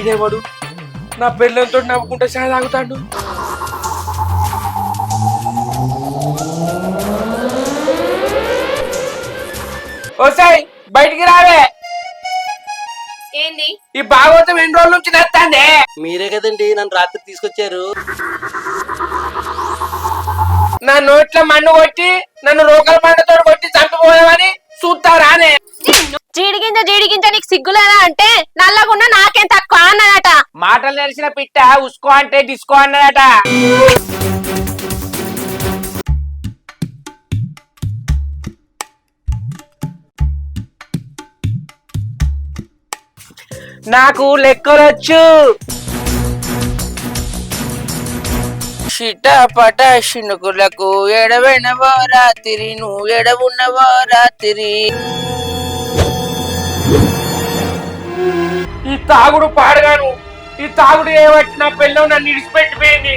ఈడేవాడు? నా పెళ్ళంతో నవ్వుకుంటే చాలా తాగుతాడు. ఓసాయ్ బయటికి రావే. ఏంది? ఈ భాగవతం ఎన్ని రోజుల నుంచి తెస్తాండే మీరే కదండి నన్ను రాత్రి తీసుకొచ్చారు. నా నోట్ల మన్ను కొట్టి నన్ను రోకల పండుతో కొట్టి చంపిపోయామని చూస్తారానే. జీడిగింజ జీడిగింజ నీకు సిగ్గులేదా అంటే నల్లగున్న నాకేం తక్కువ? మాటలు తెలిసిన పిట్ట? ఉస్కో అంటే డిస్కో అన్నదట. నాకు లెక్కలొచ్చు. చిటపట శినుకులకు ఎడవైనవో రాత్రి నువ్వు ఎడవున్నవో రాత్రి ఈ తాగుడు పాడగాను. ఈ తాగుడు ఏమట్టి నా పిల్లలు నన్ను ఇడిచిపెట్టిపోయింది.